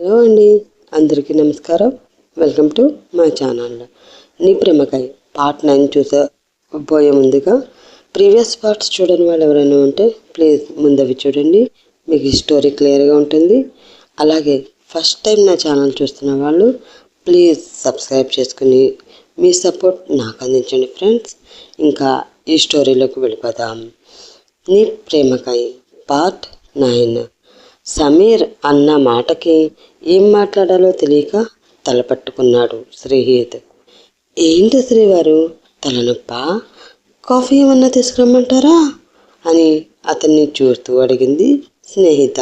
Hello అండి అందరికీ నమస్కారం. వెల్కమ్ టు మా ఛానల్. నీ ప్రేమకాయ పార్ట్ నైన్ చూసే పోయే ముందుగా ప్రీవియస్ పార్ట్స్ చూడని వాళ్ళు ఎవరైనా ఉంటే ప్లీజ్ ముందవి చూడండి. మీకు ఈ స్టోరీ క్లియర్గా ఉంటుంది. అలాగే ఫస్ట్ టైం నా ఛానల్ చూస్తున్న వాళ్ళు ప్లీజ్ సబ్స్క్రైబ్ చేసుకుని మీ సపోర్ట్ నాకు అందించండి ఫ్రెండ్స్. ఇంకా ఈ స్టోరీలోకి వెళ్ళిపోదాం. నీ ప్రేమకాయ పార్ట్ నైన్. సమీర్ అన్న మాటకి ఏం మాట్లాడాలో తెలియక తలపట్టుకున్నాడు శ్రీహిత్. ఏంటి శ్రీవారు? తలనొప్పా? కాఫీ ఏమన్నా తీసుకురమ్మంటారా? అని అతన్ని చూస్తూ అడిగింది స్నేహిత.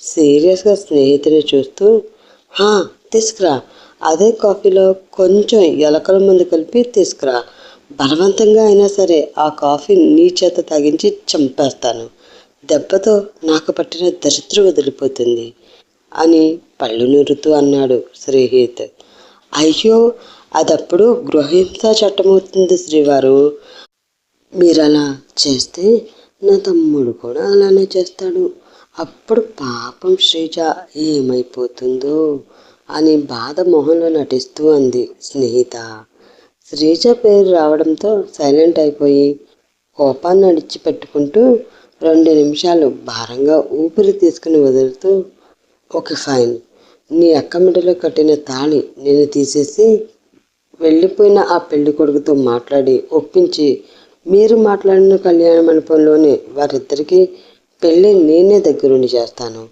సీరియస్గా స్నేహితుని చూస్తూ హా తీసుకురా. అదే కాఫీలో కొంచెం ఎలకల మందు కలిపి తీసుకురా. బలవంతంగా అయినా సరే ఆ కాఫీ నీ చేత తాగించి చంపేస్తాను. దెబ్బతో నాకు పట్టిన దరిద్రం వదిలిపోతుంది అని పళ్ళు నూరుతూ అన్నాడు శ్రీహిత్. అయ్యో అదప్పుడు గృహహింస చట్టమవుతుంది శ్రీవారు. మీరు అలా చేస్తే నా తమ్ముడు కూడా అలానే చేస్తాడు. అప్పుడు పాపం శ్రీజ ఏమైపోతుందో అని బాధ మొహంలో నటిస్తూ అంది స్నేహిత. శ్రీజ పేరు రావడంతో సైలెంట్ అయిపోయి కోపాన్ని అడిచి పెట్టుకుంటూ రెండు నిమిషాలు భారంగా ఊపిరి తీసుకుని వదులుతూ ఓకే ఫైన్. నీ అక్క కట్టిన తాళి నేను తీసేసి వెళ్ళిపోయిన ఆ పెళ్ళి కొడుకుతో మాట్లాడి ఒప్పించి మీరు మాట్లాడిన కళ్యాణ మండపంలోనే వారిద్దరికీ పెళ్ళి నేనే దగ్గరుండి చేస్తాను.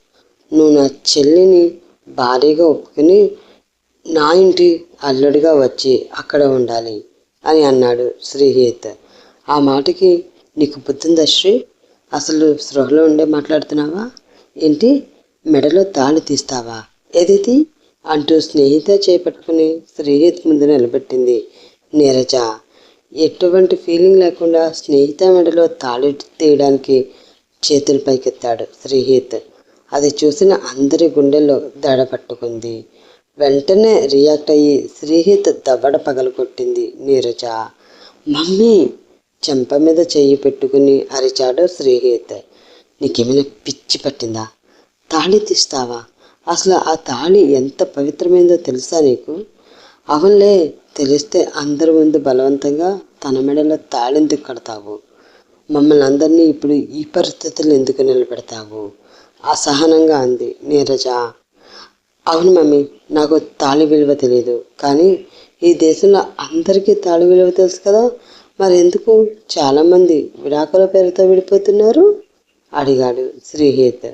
నువ్వు నా చెల్లిని భారీగా ఒప్పుకుని నా ఇంటి అల్లుడిగా వచ్చి అక్కడ ఉండాలి అని అన్నాడు శ్రీహేత్. ఆ మాటకి నీకు బుద్ధిందా శ్రీ? అసలు స్పృహలో ఉండే మాట్లాడుతున్నావా? ఏంటి? మెడలో తాళి తీస్తావా? ఏదైతే? అంటూ స్నేహిత చేపట్టుకుని శ్రీహిత్ ముందు నిలబెట్టింది. నీరజ ఎటువంటి ఫీలింగ్ లేకుండా స్నేహిత మెడలో తాళి తీయడానికి చేతులు పైకెత్తాడు శ్రీహిత్. అది చూసిన అందరి గుండెల్లో దడ పట్టుకుంది. వెంటనే రియాక్ట్ అయ్యి శ్రీహిత్ దవడ పగలగొట్టింది నీరజ. మమ్మీ చెంప మీద చెయ్యి పెట్టుకుని అరిచాడు శ్రీహేత. నీకేమైనా పిచ్చి పట్టిందా? తాళి తీస్తావా? అసలు ఆ తాళి ఎంత పవిత్రమైందో తెలుసా నీకు? అవునులే తెలిస్తే అందరి ముందు బలవంతంగా తన మెడలో తాళెందుకు కడతావు? మమ్మల్ని అందరినీ ఇప్పుడు ఈ పరిస్థితులు ఎందుకు నిలబెడతావు? అసహనంగా అంది నీరజ. అవును మమ్మీ నాకు తాళి విలువ తెలియదు కానీ ఈ దేశంలో అందరికీ తాళి విలువ తెలుసు కదా? మరెందుకు? చాలామంది విడాకుల పేరుతో విడిపోతున్నారు అడిగాడు శ్రీహిత్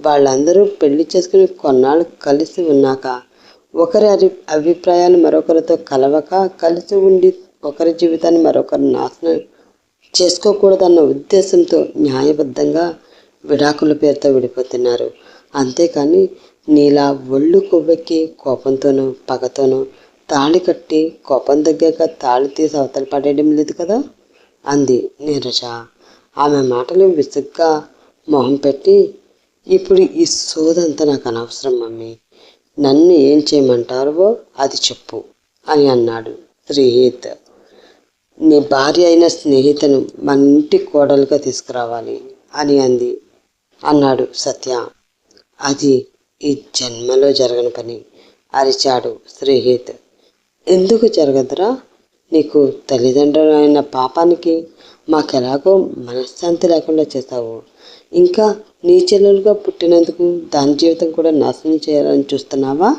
వాళ్ళందరూ పెళ్ళి చేసుకుని కొన్నాళ్ళు కలిసి ఉన్నాక ఒకరి అభిప్రాయాలు మరొకరితో కలవక కలిసి ఉండి ఒకరి జీవితాన్ని మరొకరు నాశనం చేసుకోకూడదన్న ఉద్దేశంతో న్యాయబద్ధంగా విడాకుల పేరుతో విడిపోతున్నారు. అంతేకాని నీలా ఒళ్ళు కొవ్వెక్కి కోపంతోనూ పగతోనూ తాళి కట్టి కోపం తగ్గాక తాళి తీసి అవతల పడేయడం లేదు కదా? అంది నీరజ. ఆమె మాటలు విసుగ్గా మొహం పెట్టి ఇప్పుడు ఈ సోదంతా నాకు అనవసరం మమ్మీ. నన్ను ఏం చేయమంటారో అది చెప్పు అని అన్నాడు శ్రీహిత్. నీ భార్య అయిన స్నేహితును మన ఇంటి కోడలుగా తీసుకురావాలి అని అంది అన్నాడు సత్య. అది ఈ జన్మలో జరగని పని అరిచాడు శ్రీహిత్. ఎందుకు జరగదురా? నీకు తల్లిదండ్రులు అయిన పాపానికి మాకెలాగో మనశ్శాంతి లేకుండా చేస్తావు. ఇంకా నీ చెల్లెలుగా పుట్టినందుకు దాని జీవితం కూడా నాశనం చేయాలని చూస్తున్నావా?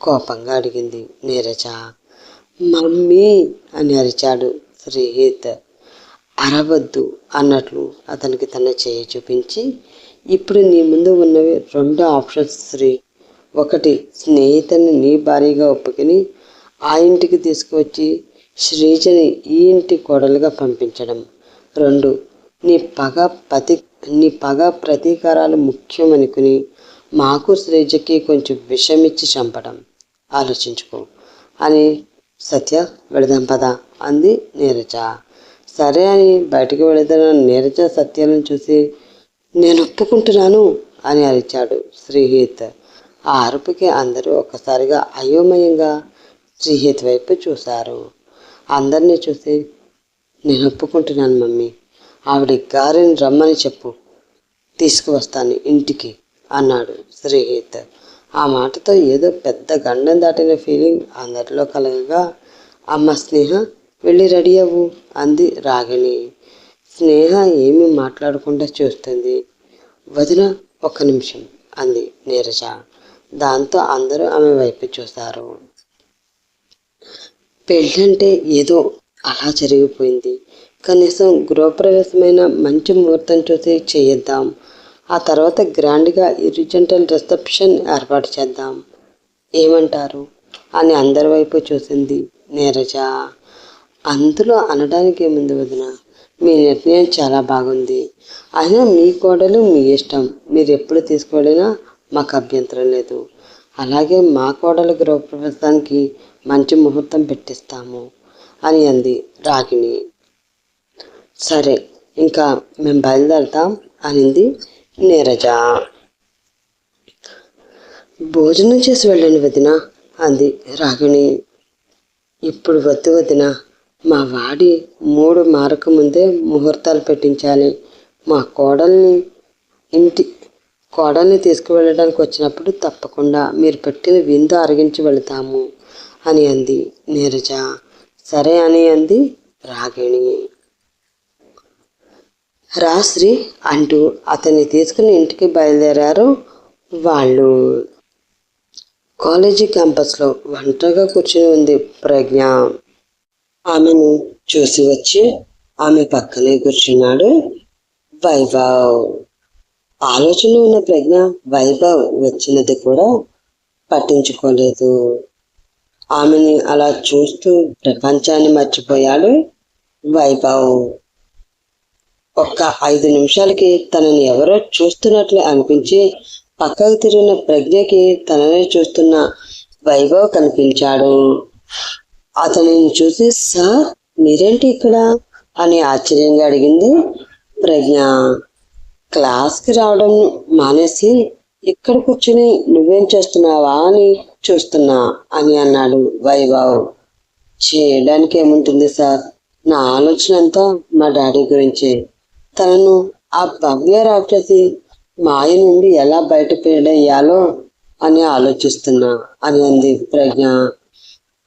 కోపంగా అడిగింది నీరజ. మమ్మీ అని అరిచాడు శ్రీహిత్. అరవద్దు అన్నట్లు అతనికి తన చేయి చూపించి ఇప్పుడు నీ ముందు ఉన్నవి రెండు ఆప్షన్స్ శ్రీ. ఒకటి స్నేహితుని నీ భారీగా ఒప్పుకొని ఆ ఇంటికి తీసుకువచ్చి శ్రీజని ఈ ఇంటి కోడలుగా పంపించడం. రెండు నీ పగ పతి నీ పగ ప్రతీకారాలు ముఖ్యం అనుకుని మాకు శ్రీజకి కొంచెం విషమిచ్చి ఇచ్చి చంపడం. ఆలోచించుకో. అని సత్య వెళదాం పద అంది నీరజ. సరే అని బయటకు వెళుతున్న నీరజ సత్యాలను చూసి నేను ఒప్పుకుంటున్నాను అని అరిచాడు శ్రీహిత్. ఆ అరుపుకి అందరూ ఒక్కసారిగా అయోమయంగా శ్రీహిత్ వైపు చూశారు. అందరినీ చూసి నేను ఒప్పుకుంటున్నాను మమ్మీ. ఆవిడ గారిని రమ్మని చెప్పు. తీసుకువస్తాను ఇంటికి అన్నాడు శ్రీహిత్. ఆ మాటతో ఏదో పెద్ద గండం దాటిన ఫీలింగ్ అందరిలో కలగగా అమ్మ స్నేహ వెళ్ళి రెడీ అవ్వు అంది రాగిణి. స్నేహ ఏమీ మాట్లాడకుండా చూస్తుంది. వదిన ఒక్క నిమిషం అంది నీరజ. దాంతో అందరూ ఆమె వైపు చూశారు. పెళ్ళంటే ఏదో అలా జరిగిపోయింది. కనీసం గృహప్రవేశమైన మంచి ముహూర్తం చూసి చేయిద్దాం. ఆ తర్వాత గ్రాండ్గా ఇరిజెంటల్ రిసెప్షన్ ఏర్పాటు చేద్దాం. ఏమంటారు? అని అందరి వైపు చూసింది నీరజ. అందులో అనడానికి ఏముంది వదిన మీ నిర్ణయం చాలా బాగుంది. అయినా మీ కోడలు మీ ఇష్టం. మీరు ఎప్పుడు తీసుకువెళ్ళినా మాకు అభ్యంతరం లేదు. అలాగే మా కోడలు గృహప్రవేశానికి మంచి ముహూర్తం పెట్టిస్తాము అని అంది రాగిణి. సరే ఇంకా మేము బయలుదేరతాం అనింది నీరజ. భోజనం చేసి వెళ్ళండి వదిన అంది రాగిణి. ఇప్పుడు వద్దు వదిన మా వాడి మూడు మారక ముందే ముహూర్తాలు పెట్టించాలి. మా కోడల్ని ఇంటి కోడల్ని తీసుకువెళ్ళడానికి వచ్చినప్పుడు తప్పకుండా మీరు పెట్టిన విందు అరిగించి వెళతాము అని అంది నీరజ. సరే అని అంది రాగిణి. రాశ్రీ అంటూ అతన్ని తీసుకుని ఇంటికి బయలుదేరారు వాళ్ళు. కాలేజీ క్యాంపస్లో ఒంటరిగా కూర్చుని ఉంది ప్రజ్ఞ. ఆమెను చూసి వచ్చి ఆమె పక్కనే కూర్చున్నాడు వైభవ్. ఆలోచన ఉన్న ప్రజ్ఞ వైభవ్ వచ్చినది కూడా పట్టించుకోలేదు. ఆమెని అలా చూస్తూ ప్రపంచాన్ని మర్చిపోయాడు వైభవ్. ఒక్క ఐదు నిమిషాలకి తనని ఎవరో చూస్తున్నట్లు అనిపించి పక్కకు తిరిగిన ప్రజ్ఞకి తననే చూస్తున్న వైభవ్ కనిపించాడు. అతనిని చూసి సార్ మీరేంటి ఇక్కడ? అని ఆశ్చర్యంగా అడిగింది ప్రజ్ఞ. క్లాస్కి రావడం మానేసి ఇక్కడ కూర్చుని నువ్వేం చేస్తున్నావా అని చూస్తున్నా అని అన్నాడు వైభవ్. చేయడానికి ఏముంటుంది సార్? నా ఆలోచన అంతా మా డాడీ గురించి. తనను ఆ భవ్య రాక్షసి మాయ నుండి ఎలా బయటపడేయాలో అని ఆలోచిస్తున్నా అని అంది ప్రజ్ఞ.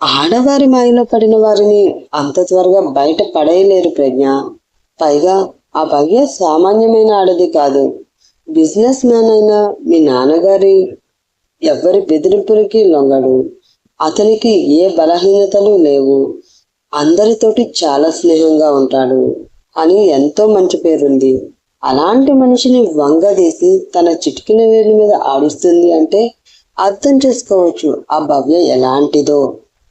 ఆడవారి మాయలో పడిన వారిని అంత త్వరగా బయట పడేయలేరు ప్రజ్ఞ. పైగా ఆ భవ్య సామాన్యమైన ఆడది కాదు. బిజినెస్ మ్యాన్ అయిన మీ నాన్నగారి ఎవ్వరి బెదిరింపులకి లొంగడు. అతనికి ఏ బలహీనతలు లేవు. అందరితోటి చాలా స్నేహంగా ఉంటాడు అని ఎంతో మంచి పేరుంది. అలాంటి మనిషిని వంగదీసి తన చిటికిన వేలు మీద ఆడిస్తుంది అంటే అర్థం చేసుకోవచ్చు ఆ భవ్య ఎలాంటిదో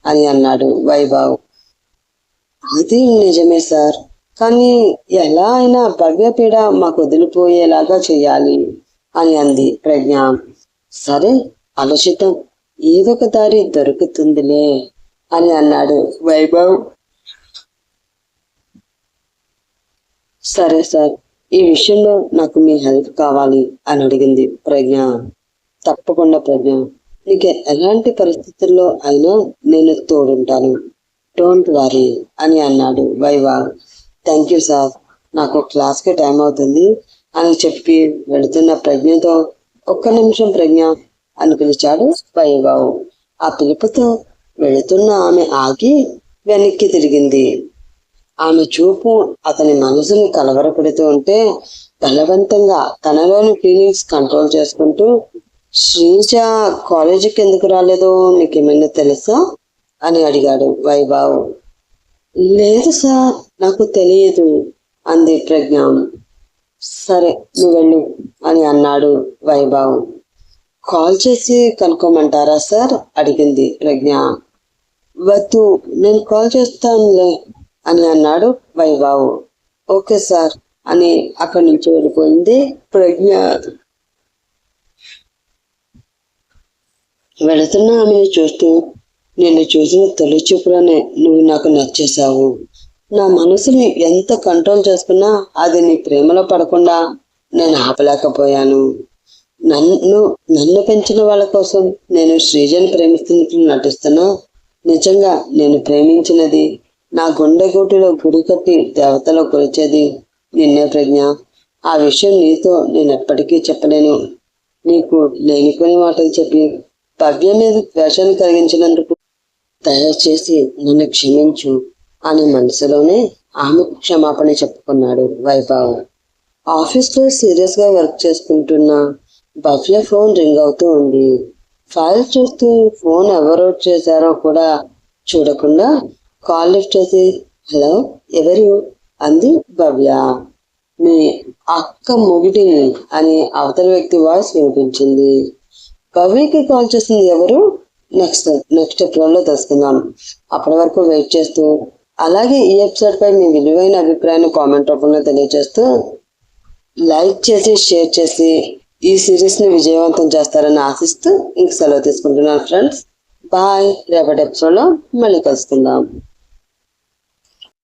అని అన్నాడు వైభవ్. అది నిజమే సార్. కానీ ఎలా అయినా భవ్యపీడ మాకు వదిలిపోయేలాగా చేయాలి అని అంది ప్రజ్ఞ. సరే ఆలోచిద్దాం. ఏదో ఒక దారి దొరుకుతుందిలే అని అన్నాడు వైభవ్. సరే సార్ ఈ విషయంలో నాకు మీ హెల్ప్ కావాలి అని అడిగింది ప్రజ్ఞ. తప్పకుండా ప్రజ్ఞ. నీకు ఎలాంటి పరిస్థితుల్లో అయినా నేను తోడుంటాను. డోంట్ వారీ అని అన్నాడు వైభవ్. థ్యాంక్ యూ సార్ నాకు క్లాస్కి టైం అవుతుంది అని చెప్పి వెళుతున్న ప్రజ్ఞతో ఒక్క నిమిషం ప్రజ్ఞ అని పిలిచాడు వైభవ్. ఆ పిలుపుతో వెళుతున్న ఆమె ఆగి వెనక్కి తిరిగింది. ఆమె చూపు అతని మనసుని కలవరపెడుతూ ఉంటే బలవంతంగా తనలోని ఫీలింగ్స్ కంట్రోల్ చేసుకుంటూ శ్రీజ కాలేజీకి ఎందుకు రాలేదో? నీకేమైనా తెలుసా? అని అడిగాడు వైభావ్. లేదు సార్ నాకు తెలియదు అంది ప్రజ్ఞ సరే నువ్వు వెళ్ళు అని అన్నాడు వైభవ్. కాల్ చేసి కనుక్కోమంటారా సార్? అడిగింది ప్రజ్ఞ వద్దు నేను కాల్ చేస్తానులే అని అన్నాడు వైభవ్. ఓకే సార్ అని అక్కడి నుంచి వెళ్ళిపోయింది ప్రజ్ఞ. వెళుతున్న ఆమెను చూస్తూ నిన్ను చూసిన తొలి చూపులోనే నువ్వు నాకు నచ్చేశావు. నా మనసుని ఎంత కంట్రోల్ చేసుకున్నా అది నీ ప్రేమలో పడకుండా నేను ఆపలేకపోయాను. నన్ను నన్ను పెంచిన వాళ్ళ కోసం నేను శ్రీజన్ ప్రేమిస్తున్నట్లు నటిస్తున్నా. నిజంగా నేను ప్రేమించినది నా గుండె గూటిలో గుడి కట్టి దేవతలో కొలిచేది నిన్నే ప్రజ్ఞ. ఆ విషయం నీతో నేను ఎప్పటికీ చెప్పలేను. నీకు లేనికొని మాటలు చెప్పి భవ్య మీద ద్వేషాన్ని కలిగించినందుకు దయచేసి నన్ను క్షమించు. అని మనసులోనే ఆమెకు క్షమాపణ చెప్పుకున్నాడు వైభవ్. ఆఫీస్లో సీరియస్గా వర్క్ చేసుకుంటున్న భవ్య ఫోన్ రింగ్ అవుతూ ఉంది. ఫైల్ చూస్తూ ఫోన్ ఎవరు చేశారో కూడా చూడకుండా కాల్ లిఫ్ట్ చేసి హలో ఎవరు? అంది భవ్య. మీ అక్క మొగిటిని అని అవతల వ్యక్తి వాయిస్ వినిపించింది. భవ్యకి కాల్ చేసింది ఎవరు? నెక్స్ట్ నెక్స్ట్ ఎపిసోడ్లో తెలుసుకుందాం. అప్పటి వరకు వెయిట్ చేస్తూ అలాగే ఈ ఎపిసోడ్ పై మీ విలువైన అభిప్రాయాన్ని కామెంట్ రూపంలో తెలియజేస్తూ లైక్ చేసి షేర్ చేసి ఈ సిరీస్ని విజయవంతం చేస్తారని ఆశిస్తూ ఇంక సెలవు తీసుకుంటున్నాను ఫ్రెండ్స్ బాయ్ రేపటి ఎపిసోడ్లో మళ్ళీ కలుసుకుందాం.